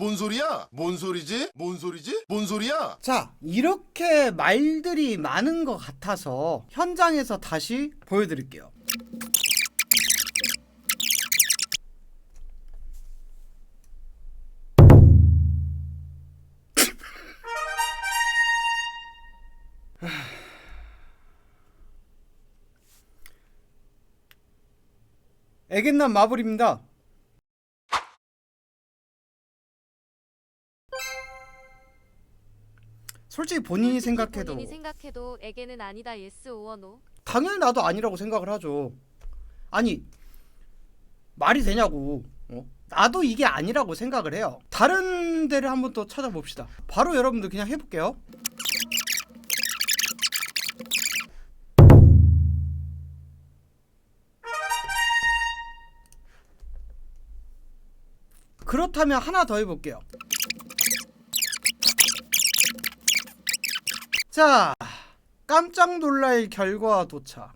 뭔 소리야? 뭔 소리지? 뭔 소리지? 뭔 소리야? 자, 이렇게 말들이 많은 것 같아서 현장에서 다시 보여드릴게요. 애견남 마블입니다. 솔직히 본인이 솔직히 생각해도 본인이 생각해도 에게는 아니다 예스 노 당연히 나도 아니라고 생각을 하죠. 아니 말이 되냐고. 어? 나도 이게 아니라고 생각을 해요. 다른 데를 한번 또 찾아봅시다. 바로 여러분들 그냥 해볼게요. 그렇다면 하나 더 해볼게요. 자, 깜짝 놀랄 결과 도착.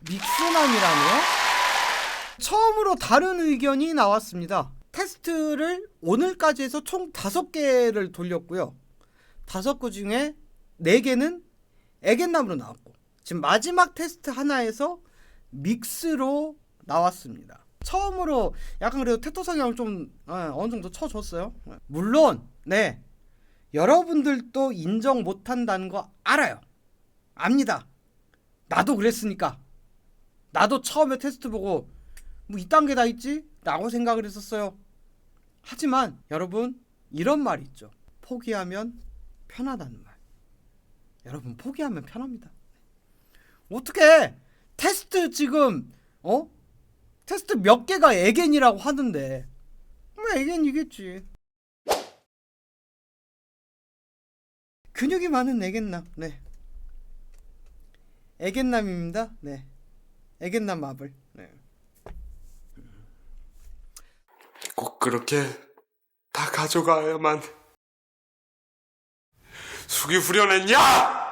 믹스남이라네요? 처음으로 다른 의견이 나왔습니다. 테스트를 오늘까지 해서 총 5개를 돌렸고요. 5개 중에 4개는 애견남으로 나왔고 지금 마지막 테스트 하나에서 믹스로 나왔습니다. 처음으로 약간 그래도 테토 성향을 좀 어, 어느 정도 쳐줬어요. 물론 네 여러분들도 인정 못한다는 거 알아요. 압니다. 나도 그랬으니까. 나도 처음에 테스트 보고 뭐 이딴 게 다 있지? 라고 생각을 했었어요. 하지만 여러분 이런 말이 있죠. 포기하면 편하다는 말. 여러분 포기하면 편합니다. 어떻게 테스트 지금 어? 테스트 몇 개가 애견이라고 하는데 뭐 애견이겠지. 근육이 많은 애견남. 네. 애견남입니다. 네. 애견남 마블. 네. 꼭 그렇게 다 가져가야만 숙이 후련했냐?